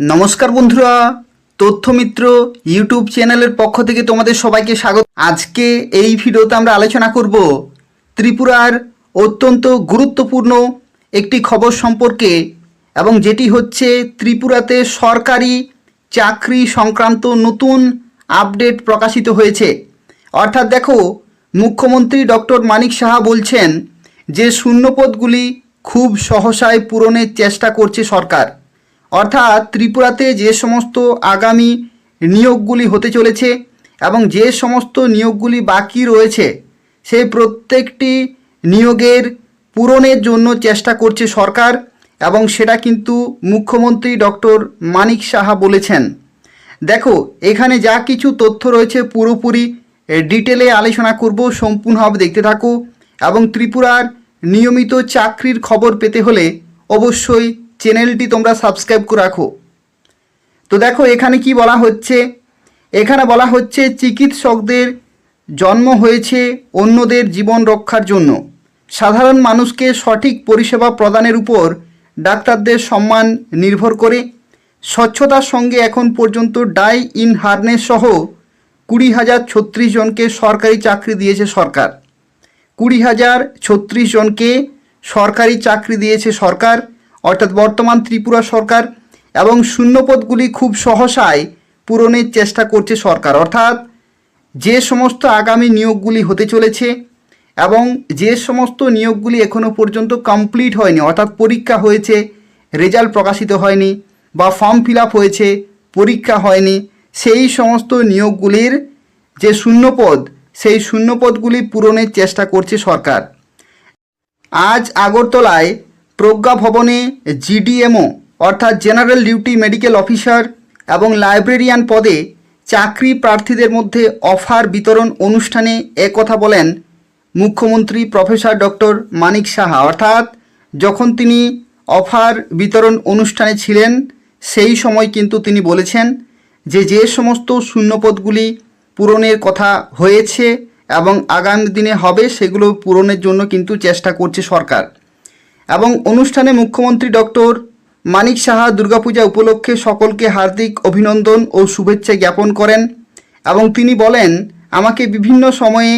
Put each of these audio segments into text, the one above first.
নমস্কার বন্ধুরা, তথ্যমিত্র ইউটিউব চ্যানেলের পক্ষ থেকে তোমাদের সবাইকে স্বাগত। আজকে এই ভিডিওতে আমরা আলোচনা করব ত্রিপুরার অত্যন্ত গুরুত্বপূর্ণ একটি খবর সম্পর্কে এবং যেটি হচ্ছে ত্রিপুরাতে সরকারি চাকরি সংক্রান্ত নতুন আপডেট প্রকাশিত হয়েছে। অর্থাৎ দেখো, মুখ্যমন্ত্রী ডক্টর মানিক সাহা বলছেন যে শূন্যপদগুলি খুব সহসায় পূরণের চেষ্টা করছে সরকার। অর্থাৎ ত্রিপুরাতে যে সমস্ত আগামী নিয়োগগুলি হতে চলেছে এবং যে সমস্ত নিয়োগগুলি বাকি রয়েছে, সেই প্রত্যেকটি নিয়োগের পূরণের জন্য চেষ্টা করছে সরকার এবং সেটা কিন্তু মুখ্যমন্ত্রী ডক্টর মানিক সাহা বলেছেন। দেখো, এখানে যা কিছু তথ্য রয়েছে পুরোপুরি ডিটেলে আলোচনা করব, সম্পূর্ণভাবে দেখতে থাকো এবং ত্রিপুরার নিয়মিত চাকরির খবর পেতে হলে অবশ্যই চ্যানেলটি তোমরা সাবস্ক্রাইব করে রাখো। তো দেখো, এখানে কি বলা হচ্ছে? এখানে বলা হচ্ছে, চিকিৎসকদের জন্ম হয়েছে অন্যদের জীবন রক্ষার জন্য। সাধারণ মানুষকে সঠিক পরিষেবা প্রদানের উপর ডাক্তারদের সম্মান নির্ভর করে। স্বচ্ছতার সঙ্গে এখন পর্যন্ত ডাই ইন হারনেস সহ কুড়ি হাজার ছত্রিশ জনকে সরকারি চাকরি দিয়েছে সরকার। কুড়ি হাজার ছত্রিশ জনকে সরকারি চাকরি দিয়েছে সরকার। অর্থাৎ বর্তমান ত্রিপুরা সরকার এবং শূন্যপদগুলি খুব সহসায় পূরণের চেষ্টা করছে সরকার। অর্থাৎ যে সমস্ত আগামী নিয়োগগুলি হতে চলেছে এবং যে সমস্ত নিয়োগগুলি এখনও পর্যন্ত কমপ্লিট হয়নি, অর্থাৎ পরীক্ষা হয়েছে, রেজাল্ট প্রকাশিত হয়নি বা ফর্ম ফিল হয়েছে, পরীক্ষা হয়নি, সেই সমস্ত নিয়োগগুলির যে শূন্যপদ, সেই শূন্যপদগুলি পূরণের চেষ্টা করছে সরকার। আজ আগরতলায় প্রজ্ঞা ভবনে জিডিএমও, অর্থাৎ জেনারেল ডিউটি মেডিকেল অফিসার এবং লাইব্রেরিয়ান পদে চাকরি প্রার্থীদের মধ্যে অফার বিতরণ অনুষ্ঠানে একথা বলেন মুখ্যমন্ত্রী প্রফেসর ডক্টর মানিক সাহা। অর্থাৎ যখন তিনি অফার বিতরণ অনুষ্ঠানে ছিলেন, সেই সময় কিন্তু তিনি বলেছেন যে যে সমস্ত শূন্যপদগুলি পূরণের কথা হয়েছে এবং আগামী দিনে হবে, সেগুলো পূরণের জন্য কিন্তু চেষ্টা করছে সরকার। এবং অনুষ্ঠানে মুখ্যমন্ত্রী ডক্টর মানিক সাহা দুর্গাপূজা উপলক্ষে সকলকে হার্দিক অভিনন্দন ও শুভেচ্ছা জ্ঞাপন করেন এবং তিনি বলেন, আমাকে বিভিন্ন সময়ে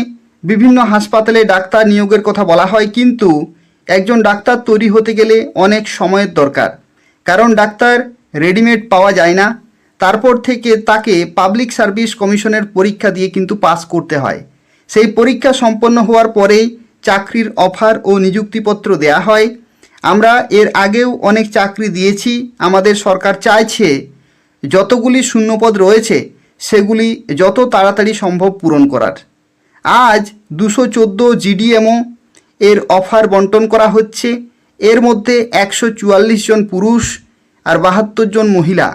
বিভিন্ন হাসপাতালে ডাক্তার নিয়োগের কথা বলা হয়, কিন্তু একজন ডাক্তার তৈরি হতে গেলে অনেক সময়ের দরকার। কারণ ডাক্তার রেডিমেড পাওয়া যায় না। তারপর থেকে তাকে পাবলিক সার্ভিস কমিশনের পরীক্ষা দিয়ে কিন্তু পাস করতে হয়। সেই পরীক্ষা সম্পন্ন হওয়ার পরেই চাকরির অফার ও নিযুক্তিপত্র দেয়া হয়। আমরা এর আগেও অনেক চাকরি দিয়েছি, আমাদের সরকার চাইছে যতগুলি শূন্যপদ রয়েছে, সেগুলি যত তাড়াতাড়ি সম্ভব পূরণ করার। আজ দুশো চোদ্দ জিডিএমও এর অফার বন্টন করা হচ্ছে। এর মধ্যে একশো চুয়াল্লিশ জন পুরুষ আর বাহাত্তর জন মহিলা।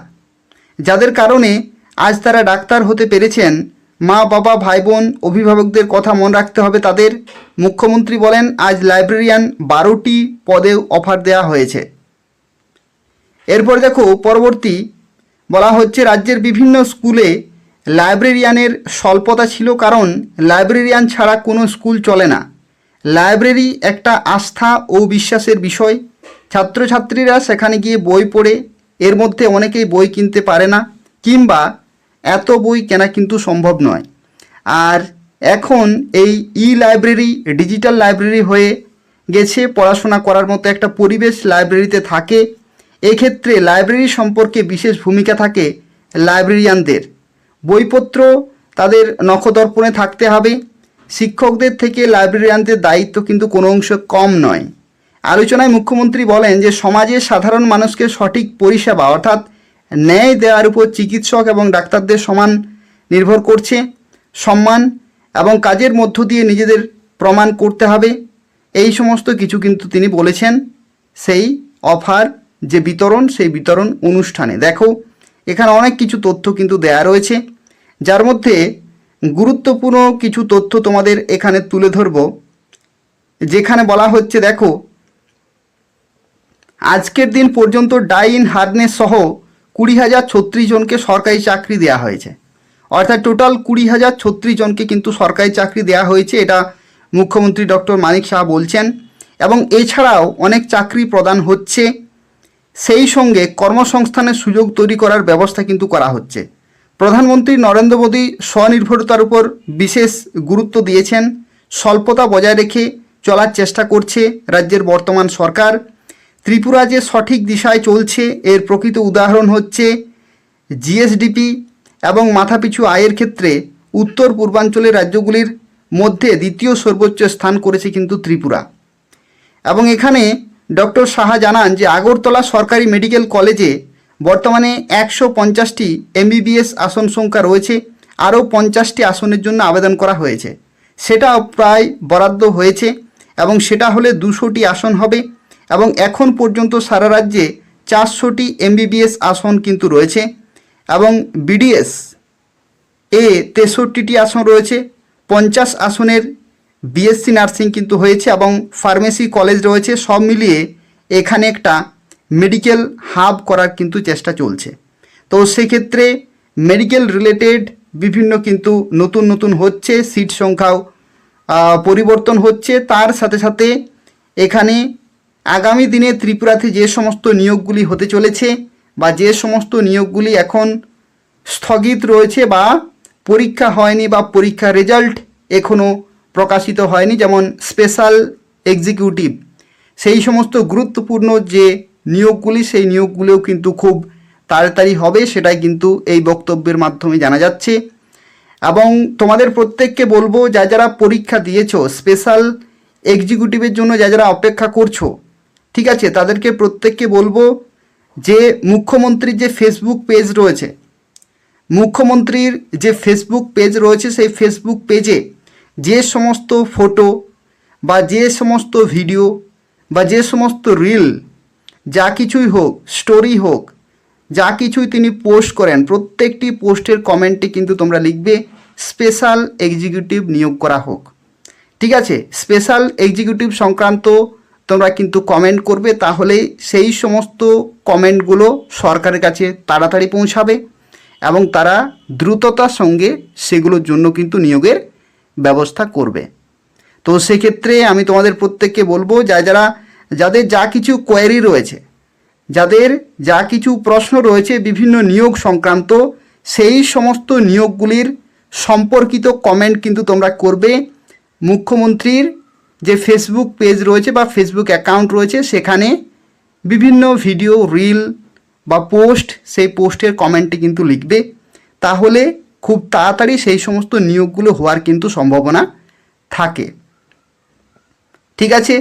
যাদের কারণে আজ তারা ডাক্তার হতে পেরেছেন মা, বাবা ভাই বোন অভিভাবকদের কথা মনে রাখতে হবে তাদের। মুখ্যমন্ত্রী বলেন, আজ লাইব্রেরিয়ান বারোটি পদে অফার দেওয়া হয়েছে। এরপর দেখো, পরবর্তী বলা হচ্ছে, রাজ্যের বিভিন্ন স্কুলে লাইব্রেরিয়ানের স্বল্পতা ছিল কারণ লাইব্রেরিয়ান ছাড়া কোনো স্কুল চলে না। লাইব্রেরি একটা আস্থা ও বিশ্বাসের বিষয়। ছাত্রছাত্রীরা সেখানে গিয়ে বই পড়ে, এর মধ্যে অনেকেই বই কিনতে পারে না, কিংবা এত বই কেনা কিন্তু সম্ভব নয়। আর এখন এই ই লাইব্রেরি ডিজিটাল লাইব্রেরি হয়ে গেছে পড়াশোনা করার মতো একটা পরিবেশ লাইব্রেরিতে থাকে। এক্ষেত্রে লাইব্রেরি সম্পর্কে বিশেষ ভূমিকা থাকে লাইব্রেরিয়ানদের বইপত্র তাদের নখদর্পণে থাকতে হবে। শিক্ষকদের থেকে লাইব্রেরিয়ানদের দায়িত্ব কিন্তু কোনো অংশ কম নয়। আলোচনায় মুখ্যমন্ত্রী বলেন যে সমাজের সাধারণ মানুষকে সঠিক পরিষেবা, অর্থাৎ ন্যায় দেওয়ার উপর চিকিৎসক এবং ডাক্তারদের সমান নির্ভর করছে। সম্মান এবং কাজের মধ্য দিয়ে নিজেদের প্রমাণ করতে হবে। এই সমস্ত কিছু কিন্তু তিনি বলেছেন। সেই অফার যে বিতরণ, সেই বিতরণ অনুষ্ঠানে। দেখো, এখানে অনেক কিছু তথ্য কিন্তু দেয়া রয়েছে। যার মধ্যে গুরুত্বপূর্ণ কিছু তথ্য তোমাদের এখানে তুলে ধরব। যেখানে বলা হচ্ছে, দেখো, আজকের দিন পর্যন্ত ডাইন হার্ডনেস সহ কুড়ি হাজার ছত্রিশ জনকে সরকারি চাকরি দেওয়া হয়েছে। অর্থাৎ টোটাল কুড়ি হাজার ছত্রিশ জনকে কিন্তু সরকারি চাকরি দেওয়া হয়েছে, এটা মুখ্যমন্ত্রী ডক্টর মানিক শাহ বলছেন। এবং এছাড়াও অনেক চাকরি প্রদান হচ্ছে। সেই সঙ্গে কর্মসংস্থানের সুযোগ তৈরি করার ব্যবস্থা কিন্তু করা হচ্ছে। প্রধানমন্ত্রী নরেন্দ্র মোদী স্বনির্ভরতার উপর বিশেষ গুরুত্ব দিয়েছেন। স্বল্পতা বজায় রেখে চলার চেষ্টা করছে রাজ্যের বর্তমান সরকার। ত্রিপুরা যে সঠিক দিশায় চলছে, এর প্রকৃত উদাহরণ হচ্ছে জিএসডিপি এবং মাথাপিছু আয়ের ক্ষেত্রে উত্তর পূর্বাঞ্চলের রাজ্যগুলির মধ্যে দ্বিতীয় সর্বোচ্চ স্থান করেছে কিন্তু ত্রিপুরা। এবং এখানে ডক্টর সাহা জানান যে আগরতলা সরকারি মেডিকেল কলেজে বর্তমানে একশো পঞ্চাশটি এমবিবিএস আসন সংখ্যা রয়েছে, আরও পঞ্চাশটি আসনের জন্য আবেদন করা হয়েছে। সেটা প্রায় বরাদ্দ হয়েছে এবং সেটা হলে দুশোটি আসন হবে। এবং এখন পর্যন্ত সারা রাজ্যে চারশোটি এমবিবিএস আসন কিন্তু রয়েছে এবং বিডিএস এ তেষট্টিটি আসন রয়েছে, পঞ্চাশ আসনের বিএসসি নার্সিং কিন্তু হয়েছে এবং ফার্মেসি কলেজ রয়েছে, সব মিলিয়ে এখানে একটা মেডিকেল হাব করার কিন্তু চেষ্টা চলছে। তো সেক্ষেত্রে মেডিকেল রিলেটেড বিভিন্ন কিন্তু নতুন নতুন হচ্ছে, সিট সংখ্যাও পরিবর্তন হচ্ছে। তার সাথে সাথে এখানে আগামী দিনে ত্রিপুরাতে যে সমস্ত নিয়োগগুলি হতে চলেছে বা যে সমস্ত নিয়োগগুলি এখন স্থগিত রয়েছে বা পরীক্ষা হয়নি বা পরীক্ষা রেজাল্ট এখনও প্রকাশিত হয়নি, যেমন স্পেশাল এক্সিকিউটিভ, সেই সমস্ত গুরুত্বপূর্ণ যে নিয়োগগুলি, সেই নিয়োগগুলিও কিন্তু খুব তাড়াতাড়ি হবে, সেটাই কিন্তু এই বক্তব্যের মাধ্যমে জানা যাচ্ছে। এবং তোমাদের প্রত্যেককে বলব, যা যারা পরীক্ষা দিয়েছ, স্পেশাল এক্সিকিউটিভের জন্য যা যারা অপেক্ষা করছ ঠিক আছে, তাদেরকে প্রত্যেককে বলব যে মুখ্যমন্ত্রীর যে ফেসবুক পেজ রয়েছে, মুখ্যমন্ত্রীর যে ফেসবুক পেজ রয়েছে, সেই ফেসবুক পেজে যে সমস্ত ফটো বা যে সমস্ত ভিডিও বা যে সমস্ত রিল যা কিছুই হোক স্টোরি হোক, যা কিছুই তিনি পোস্ট করেন, প্রত্যেকটি পোস্টের কমেন্টে কিন্তু তোমরা লিখবে স্পেশাল এক্সিকিউটিভ নিয়োগ করা হোক। ঠিক আছে স্পেশাল এক্সিকিউটিভ সংক্রান্ত তোমরা কিন্তু কমেন্ট করবে তাহলে সেই সমস্ত কমেন্টগুলো সরকারের কাছে তাড়াতাড়ি পৌঁছাবে এবং তারা দ্রুততার সঙ্গে সেগুলোর জন্য কিন্তু নিয়োগের ব্যবস্থা করবে। তো সেক্ষেত্রে আমি তোমাদের প্রত্যেককে বলব যা যারা, যাদের যা কিছু কোয়ারি রয়েছে, যাদের যা কিছু প্রশ্ন রয়েছে বিভিন্ন নিয়োগ সংক্রান্ত, সেই সমস্ত নিয়োগগুলির সম্পর্কিত কমেন্ট কিন্তু তোমরা করবে। মুখ্যমন্ত্রীর যে ফেসবুক পেজ রয়েছে বা ফেসবুক অ্যাকাউন্ট রয়েছে, সেখানে বিভিন্ন ভিডিও রিল বা পোস্ট সেই পোস্টের কমেন্টে কিন্তু লিখবে। তাহলে খুব তাড়াতাড়ি সেই সমস্ত নিয়োগগুলো হওয়ার কিন্তু সম্ভাবনা থাকে। ঠিক আছে?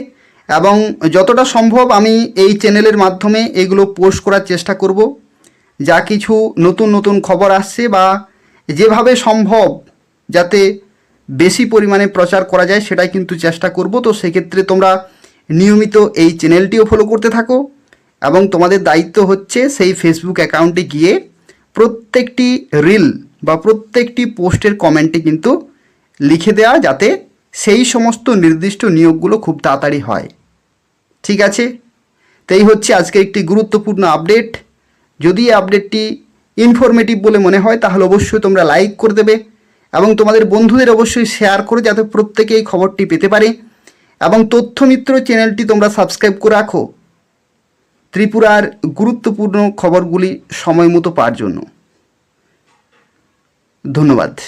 এবং যতটা সম্ভব আমি এই চ্যানেলের মাধ্যমে এগুলো পোস্ট করার চেষ্টা করব। যা কিছু নতুন নতুন খবর আসছে বা যেভাবে সম্ভব যাতে বেশি পরিমাণে প্রচার করা যায় সেটাই কিন্তু চেষ্টা করব। তো সেক্ষেত্রে তোমরা নিয়মিত এই চ্যানেলটিও ফলো করতে থাকো এবং তোমাদের দায়িত্ব হচ্ছে সেই ফেসবুক অ্যাকাউন্টে গিয়ে প্রত্যেকটি রিল বা প্রত্যেকটি পোস্টের কমেন্টে কিন্তু লিখে দেওয়া যাতে সেই সমস্ত নির্দিষ্ট নিয়োগগুলো খুব তাড়াতাড়ি হয়। ঠিক আছে? তাই হচ্ছে আজকে একটি গুরুত্বপূর্ণ আপডেট যদি আপডেটটি ইনফরমেটিভ বলে মনে হয়, তাহলে অবশ্যই তোমরা লাইক করে দেবে। এবং তোমাদের বন্ধুদের অবশ্যই শেয়ার করো যাতে প্রত্যেকে এই খবরটি পেতে পারে। এবং তথ্যমিত্র চ্যানেলটি তোমরা সাবস্ক্রাইব করে রাখো। ত্রিপুরার গুরুত্বপূর্ণ খবরগুলি সময় মতো পাওয়ার জন্য। ধন্যবাদ।